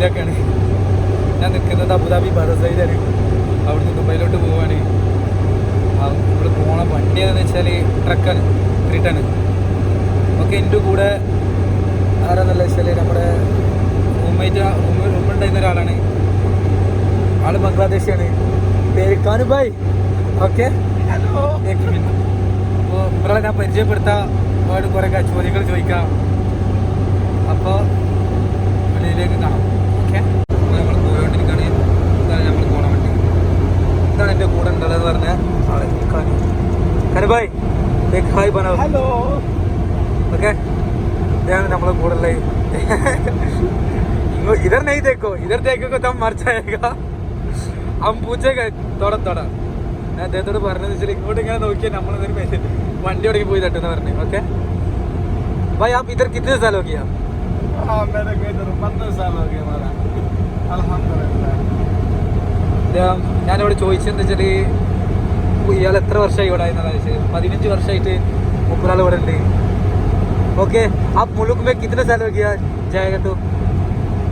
ദുബൈയിലേക്കാണ് ഞാൻ നിൽക്കുന്നത് അബുദാബി ബറസൈലാണ് അവിടുന്ന് ദുബൈയിലോട്ട് പോവാണ്. ഇവിടെ പോണ വണ്ടി എന്ന് വെച്ചാൽ ട്രക്കാണ് ത്രീ ടൺ ഒക്കെ എന്റെ കൂടെ ആരാന്നല്ല വെച്ചാൽ നമ്മുടെ റൂംമേറ്റ് റൂം ഉണ്ടായിരുന്ന ഒരാളാണ്. ആൾ ബംഗ്ലാദേശിയാണ്. പേര് കാനുബായ് ഓക്കെ? അപ്പോൾ ഇവരെ ഞാൻ പരിചയപ്പെടുത്താം. ഒരുപാട് കുറേ ചോദ്യങ്ങൾ ചോദിക്കാം. അപ്പോൾ വെളിയിലേക്ക് കാണാം. ഓക്കെ നമ്മൾ പോയോണ്ടിരിക്കുകയാണ് ഇതാണ് നമ്മൾ പോണ വണ്ടി ഇതാണ് എൻ്റെ കൂടെ ഉണ്ടതെന്ന് പറഞ്ഞ ആള് കാനു കാനുബായ് एक हाय बनाओ हेलो ओके ध्यान हम लोग बोल रहे इनको इधर नहीं देखो इधर देखोगे तो हम मर जाएगा हम पूछेगा थोड़ा थोड़ा ഞാൻ അദ്ദേഹത്തോട് പറഞ്ഞതെന്ന് വെച്ചാൽ ഇങ്ങോട്ട് ഇങ്ങനെ നോക്കിയാൽ നമ്മൾ വണ്ടി ഒടങ്ങി പോയി തട്ടുന്ന പറഞ്ഞു ഓക്കെ भाई आप इधर कितने साल हो गया हाँ मेरे को इधर पंद्रह साल हो गया हमारा अल्हम्दुलिल्लाह അദ്ദേഹം ഞാനിവിടെ ചോദിച്ചതെന്ന് വെച്ചാൽ ഇയാൾ എത്ര വർഷമായി ഇവിടെ ആയിരുന്നതാണ് ചോദിച്ചത് പതിനഞ്ച് വർഷമായിട്ട് മുപ്പതാൾ ഇവിടെ ഉണ്ട് ഓക്കെ आप मुल्क में कितने साल हो गया जाएगा तो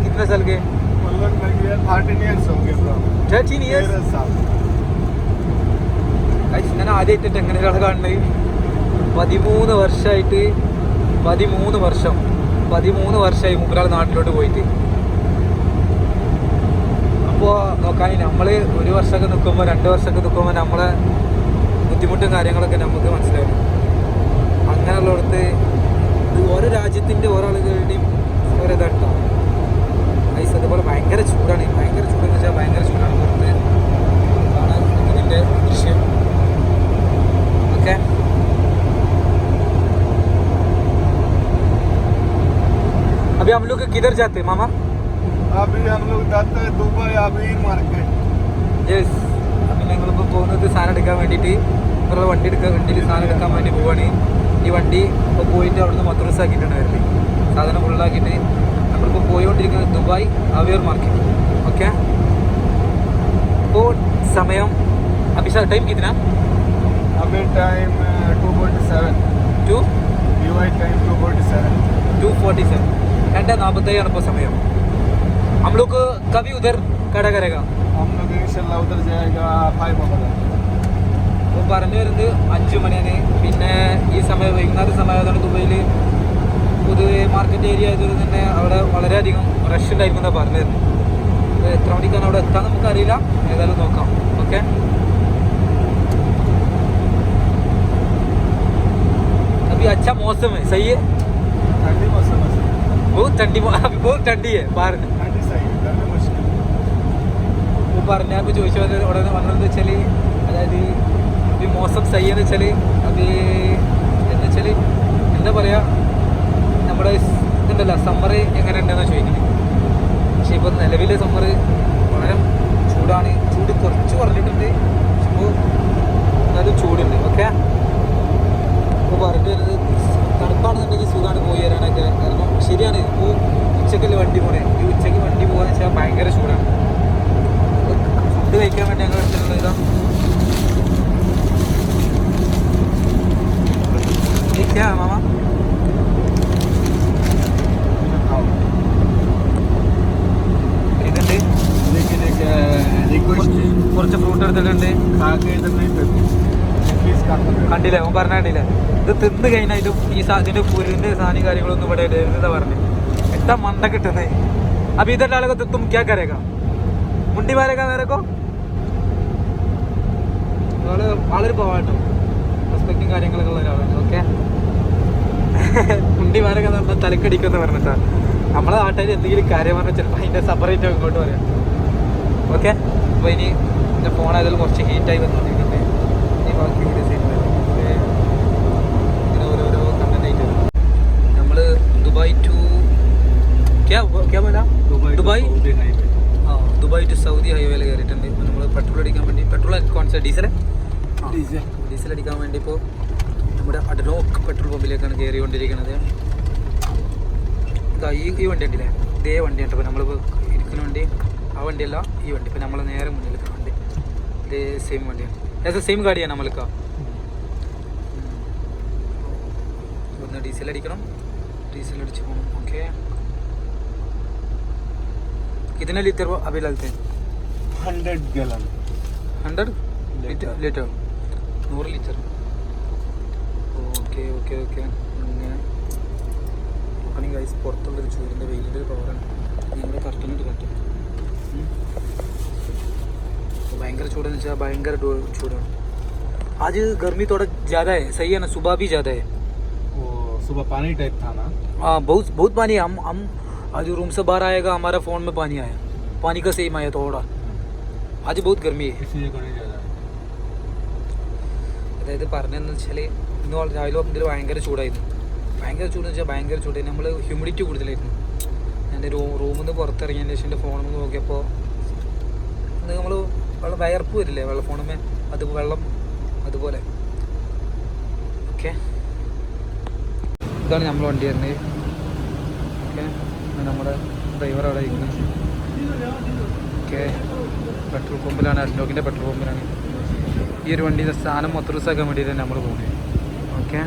कितने साल के मतलब मैं गया थर्टीन ईयर्स हो गए ब्रो थर्टीन इयर्स तेरह साल ഞാൻ ആദ്യമായിട്ട് എങ്ങനെ ഒരാളെ കാണുന്നത് പതിമൂന്ന് വർഷമായിട്ട് പതിമൂന്ന് വർഷം പതിമൂന്ന് വർഷമായി മുപ്പരാൾ നാട്ടിലോട്ട് പോയിട്ട്. അപ്പോൾ നോക്കാൻ നമ്മൾ ഒരു വർഷമൊക്കെ നിൽക്കുമ്പോൾ രണ്ട് വർഷമൊക്കെ നിൽക്കുമ്പോൾ നമ്മളെ ബുദ്ധിമുട്ടും കാര്യങ്ങളൊക്കെ നമുക്ക് മനസ്സിലാവും किधर जाते मामा? अभी हम लोग जाते हैं दुबई अभी मार्केट। യെസ് അപ്പം ഞങ്ങളിപ്പോൾ പോകുന്നത് സാധനം എടുക്കാൻ വേണ്ടിയിട്ട് ഇവരുടെ വണ്ടി എടുക്കാൻ വണ്ടിയിൽ സാധനം എടുക്കാൻ വേണ്ടി പോവുകയാണ് ഈ വണ്ടി ഇപ്പോൾ പോയിട്ട് അവിടുന്ന് മദ്രസ് ആക്കിയിട്ടാണ് വരുന്നത് സാധനം ഫുള്ളാക്കിയിട്ട് നമ്മളിപ്പോൾ പോയിക്കൊണ്ടിരിക്കുന്നത് ദുബായ് അവിയർ മാർക്കറ്റ് ഓക്കെ ഇപ്പോൾ സമയം അഭിഷേക് ടൈം കിട്ടുന്ന अभी time two forty seven two UAE time two forty seven two forty seven രണ്ട് നാൽപ്പത്തേഴാണ് ഇപ്പോൾ സമയം हम लोग कभी उधर खड़ा करेगा हम लोग इंशाल्लाह उधर जाएगा फाइव ओ क्लॉक അപ്പോൾ പറഞ്ഞു വരുന്നത് അഞ്ച് മണിയാണ് പിന്നെ ഈ സമയം വൈകുന്നേരം സമയത്താണ് ദുബൈയിൽ പൊതുവെ മാർക്കറ്റ് ഏരിയ ആയതുകൊണ്ട് തന്നെ അവിടെ വളരെയധികം റഷ് ഉണ്ടായിരിക്കും എന്നാണ് പറഞ്ഞത് അപ്പോൾ എത്ര മണിക്കാണ് അവിടെ എത്താൻ നമുക്കറിയില്ല ഏതായാലും നോക്കാം ഓക്കെ अभी अच्छा मौसम है सही है ठंडी मौसम है सर। बहुत ठंडी मौ- अभी बहुत ठंडी है बाहर ठंडी सही है घर में मुश्किल ഇപ്പോൾ പറഞ്ഞപ്പോൾ ചോദിച്ചു വന്നത് ഉടനെ വന്നതെന്ന് വെച്ചാൽ അതായത് ഈ മോശം സയ്യെന്ന് വെച്ചാൽ അത് എന്ന് വെച്ചാൽ എന്താ പറയുക നമ്മുടെ സ് ഇതുണ്ടല്ലോ സമ്മർ എങ്ങനെ ഉണ്ടെന്ന് ചോദിക്കുന്നത് പക്ഷേ ഇപ്പോൾ നിലവിലെ സമ്മർ വളരെ ചൂടാണ് ചൂട് കുറച്ച് കുറഞ്ഞിട്ടുണ്ട് ഇപ്പോൾ എന്നാലും ചൂടുണ്ട് ശരിയാണ്. ഇപ്പോൾ ഉച്ചക്കല്ലേ വണ്ടി പോണേ? ഈ ഉച്ചയ്ക്ക് വണ്ടി പോകാന്ന് വെച്ചാൽ ഭയങ്കര ചൂടാണ്. ഫുഡ് കഴിക്കാൻ വേണ്ടി ഞങ്ങൾ എടുത്തിട്ടുള്ള ഇതാ. മാമ. കുറച്ച് ഫ്രൂട്ട് എടുത്തിട്ടുണ്ട്. കാക്ക എടുത്തിട്ടുണ്ട് കണ്ടില്ലേ? അവൻ പറഞ്ഞ കണ്ടില്ലേ? ഇത് തിന്ന് കഴിഞ്ഞാലും ഈ ഇതിന്റെ കുരുവിന്റെ സാധനം കാര്യങ്ങളൊന്നും ഇവിടെ ഇടരുതാ പറഞ്ഞു. എത്ര മണ്ട കിട്ടുന്നത് അപ്പൊ ഇതെല്ലാം ആളുകൾ തും ക്യാ കരേക്കാം മുണ്ടി മാരേക്കാ നേരക്കോ വളരെ പോവാട്ടോ. റെസ്പെക്റ്റും കാര്യങ്ങളൊക്കെ ഉള്ള ഒരാളാണ് ഓക്കെ മുണ്ടി മാരൊക്കെ പറഞ്ഞാൽ തലക്കടിക്കുമെന്ന് പറഞ്ഞിട്ടാ. നമ്മളെ നാട്ടുകാർ എന്തെങ്കിലും കാര്യം പറഞ്ഞാൽ ചിലപ്പോൾ അതിന്റെ സെപ്പറേറ്റ് ഇങ്ങോട്ട് പറയാം. ഓക്കെ അപ്പോൾ ഇനി എന്റെ ഫോൺ ആയതിൽ കുറച്ച് ഹീറ്റായി വന്നുകൊണ്ടിരിക്കുന്നുണ്ട് ഇനി ബാക്കി വീഡിയോസ് ഇങ്ങനെ ഓരോരോ കണ്ടന്റ് ആയിട്ട് നമ്മൾ ദുബായ് ടു ക്യാ ക്യാ बोला ദുബായ്? ദുബായ് ടു സൗദി ഹൈവേയിൽ കയറിയിട്ടുണ്ട് ഇപ്പോൾ നമ്മൾ പെട്രോൾ അടിക്കാൻ വേണ്ടി പെട്രോൾ കോൺസെപ്റ്റ് ഡീസൽ ഡീസൽ അടിക്കാൻ വേണ്ടി ഇപ്പോൾ നമ്മുടെ അഡനോക്ക് പെട്രോൾ പമ്പിലേക്കാണ് കയറിക്കൊണ്ടിരിക്കുന്നത് ഇതാ ഈ ഈ വണ്ടി ഉണ്ടല്ലേ ഇതേ വണ്ടി ഉണ്ട് ഇപ്പോൾ നമ്മളിപ്പോൾ ഇരിക്കുന്ന വണ്ടി ആ വണ്ടിയല്ല ഈ വണ്ടി. ഇപ്പോൾ നമ്മൾ നേരെ മുന്നിൽ നിൽക്കുന്ന വണ്ടി. ഇതേ സെയിം വണ്ടിയാണ് ഏതാ സെയിം ഗാഡിയാണ് നമ്മൾക്ക് ഒന്ന് ഡീസൽ അടിക്കണം. ഡീസൽ അടിച്ച് പോകണം ഓക്കെ कितने लीटर वो अभी लगते हैं hundred gallon hundred Liter. Litre നൂറ് ലിറ്റർ ഓക്കെ ഓക്കെ ഓക്കെ അങ്ങനെ നോക്കണമെങ്കിൽ ഗൈസ് പുറത്തുള്ളൊരു ചൂടിൻ്റെ വെയിലിൻ്റെ ഒരു പവറാണ് നിങ്ങളുടെ കറക്റ്റിനുണ്ട് കറക്റ്റ് ഭയങ്കര ചൂടെന്ന് വെച്ചാൽ ഭയങ്കര ഡോ- ചൂടാണ് आज गर्मी थोड़ा ज़्यादा है सही है ना सुबह भी ज़्यादा है वो सुबह पानी टाइप था ना हाँ बहुत बहुत पानी है हम हम आज रूम से बाहर आएगा हमारा फ़ोन में पानी आया पानी का सेम आया थोड़ा आज बहुत गर्मी है इसलिए कहीं ज़्यादा അതായത് പറഞ്ഞതെന്ന് വെച്ചാൽ ഇന്ന് വളരെ രാവിലെ മുതൽ ഭയങ്കര ചൂടായിരുന്നു ഭയങ്കര ചൂടെന്ന് വെച്ചാൽ ഭയങ്കര ചൂട് നമ്മൾ ഹ്യൂമിഡിറ്റി കൂടുതലായിരുന്നു എൻ്റെ റൂ റൂമിൽ നിന്ന് പുറത്തിറങ്ങിയതിന് ശേഷം എൻ്റെ ഫോണിൽ നിന്ന് നോക്കിയപ്പോൾ നമ്മൾ വെള്ളം വയർപ്പ് വരില്ലേ വെള്ളം ഫോണുമേ അത് വെള്ളം അതുപോലെ ഓക്കെ ഇതാണ് നമ്മൾ വണ്ടി വരുന്നത് ഓക്കെ നമ്മുടെ ഡ്രൈവർ അവിടെ ഇരിക്കുന്നത്. ഓക്കെ. പെട്രോൾ പമ്പിലാണ് അഷ്ലോക്കിന്റെ പെട്രോൾ പമ്പിലാണ്. ഈ ഒരു വണ്ടിയുടെ സ്ഥാനം മൊത്തറിസാക്കാൻ വേണ്ടിയിട്ടാണ് നമ്മൾ പോകുന്നത് ഓക്കെ.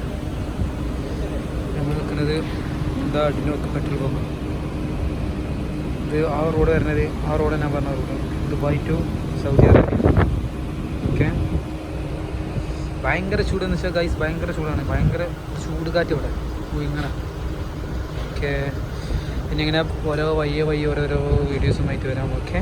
നമ്മൾ നിൽക്കുന്നത് എന്താ അഡ്ലോക്ക് പെട്രോൾ പമ്പ്? ഇത് ആ റോഡ് വരുന്നത് ആ റോഡ് ഞാൻ പറഞ്ഞ road. Dubai to Saudi Arabia. Okay. ഭയങ്കര ചൂടെന്ന് വെച്ചാൽ ഗൈസ് ഭയങ്കര ചൂടാണ്. ഭയങ്കര ചൂട് കാറ്റ് ഇവിടെ. ഇങ്ങനെ. ഓക്കെ. പിന്നെ ഇങ്ങനെ ഓരോ വയ്യ വയ്യ ഓരോരോ വീഡിയോസുമായിട്ട് വരാം. ഓക്കെ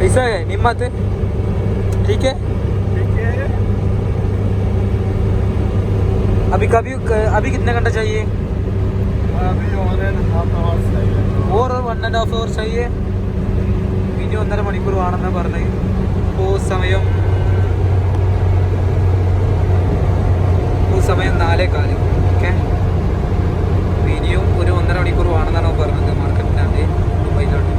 कैसा है निम्मत ठीक है ठीक है अभी कभी अभी कितने घंटा चाहिए अभी वन एंड हाफ आवर चाहिए और വൺ ആൻഡ് ഹാഫ് അവർ चाहिए ഇനി ഒന്നര മണിക്കൂർ വേണമെന്നാണ് പറഞ്ഞത് ഇപ്പോൾ സമയം ഇപ്പോൾ സമയം നാലേ കാല് ഓക്കെ ഇനിയും ഒരു ഒന്നര മണിക്കൂർ വേണമെന്നാണ് അവൻ പറഞ്ഞത് മാർക്കറ്റിലാണ്ട് ദുബൈയിലാണ്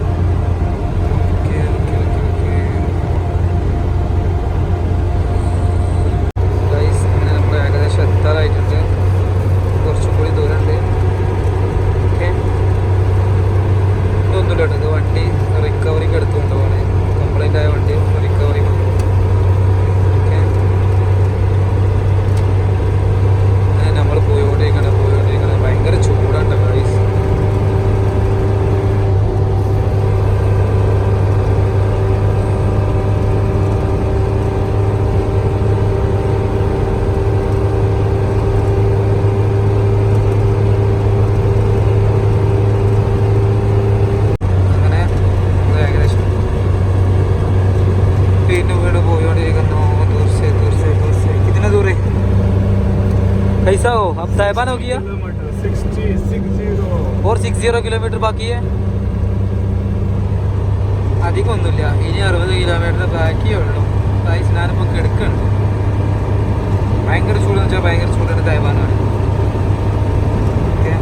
कैसा हो अब साहिबान हो गया किलोमीटर सिक्सटी सिक्स जीरो और സിക്സ് സീറോ കിലോമീറ്റർ ബാക്കി है അധികമൊന്നുമില്ല ഇനി അറുപത് കിലോമീറ്റർ ബാക്കിയേ ഉള്ളൂ ഗൈസ് ഞാനിപ്പോൾ കിടക്കുന്നുണ്ട് ഭയങ്കര ചൂടെന്ന് വെച്ചാൽ ഭയങ്കര ചൂടാണ് തൈവാനാണ് ഓക്കെ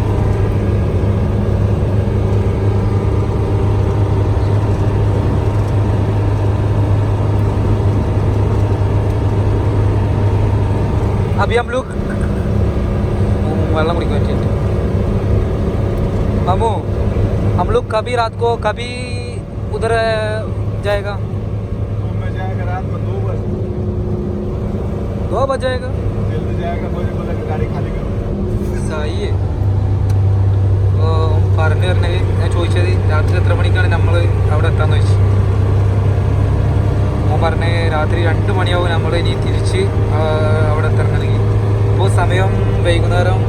अभी हम लोग വെള്ളം കുടിക്കാൻ പറ്റിയിട്ട് मामू हम लोग कभी रात को कभी उधर जाएगा तो मैं जाएगा रात में दो दो बज जल्दी जाएगा बोले बोला गाड़ी खाली करो സഹി പറഞ്ഞു പറഞ്ഞത് ഞാൻ ചോദിച്ചത് രാത്രി എത്ര മണിക്കാണ് നമ്മൾ അവിടെ എത്താന്ന് ചോദിച്ചു. അവൻ പറഞ്ഞത് രാത്രി രണ്ട് മണിയാവും നമ്മൾ ഇനി തിരിച്ച് അവിടെ എത്തണമെങ്കിൽ ഇപ്പോൾ സമയം വൈകുന്നേരം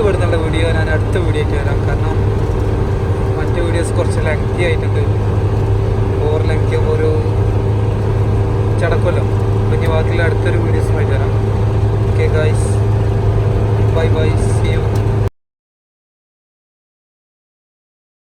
ഇവിടുന്നുള്ള വീഡിയോ ഞാൻ അടുത്ത വീഡിയോ ആയിട്ട് വരാം. കാരണം മറ്റു വീഡിയോസ് കുറച്ച് ലെങ്തി ആയിട്ടുണ്ട്. ഓവർ ലെങ്തി ഒരു ചടക്കുമല്ലോ. പിന്നെ ബാക്കിയുള്ള അടുത്തൊരു വീഡിയോസുമായിട്ട് വരാം. Okay guys bye bye see you